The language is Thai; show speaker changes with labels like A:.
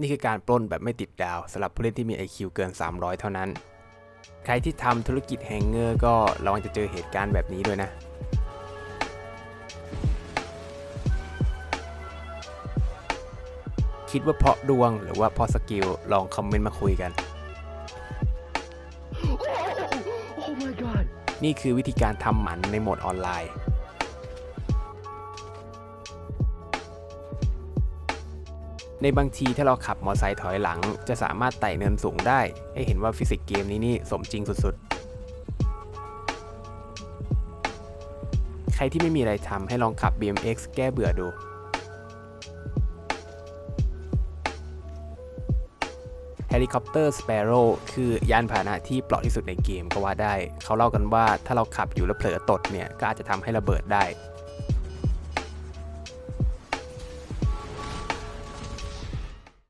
A: นี่คือการปล้นแบบไม่ติดดาวสำหรับผู้เล่นที่มี IQ เกิน 300 เท่านั้น ใครที่ทำธุรกิจแฮงเกอร์ก็ระวังจะเจอเหตุการณ์แบบนี้ด้วยนะคิดว่าเพราะดวงหรือว่าเพราะสกิลลองคอมเมนต์มาคุยกัน
B: Oh, oh
A: นี่คือวิธีการทำหมันในโหมดออนไลน์ ในบางทีถ้าเราขับมอเตอร์ไซค์ถอยหลัง จะสามารถไต่เนินสูงได้ ให้เห็นว่าฟิสิกส์เกมนี้นี่สมจริงสุดๆ ใครที่ไม่มีอะไรทำให้ลองขับ BMX แก้เบื่อดูเฮลิคอปเตอร์สเปโร่คือยานพาหนะที่เปราะที่สุดในเกมก็ว่าได้ เขาเล่ากันว่าถ้าเราขับอยู่แล้วเผลอตดเนี่ย ก็อาจจะทำให้ระเบิดได้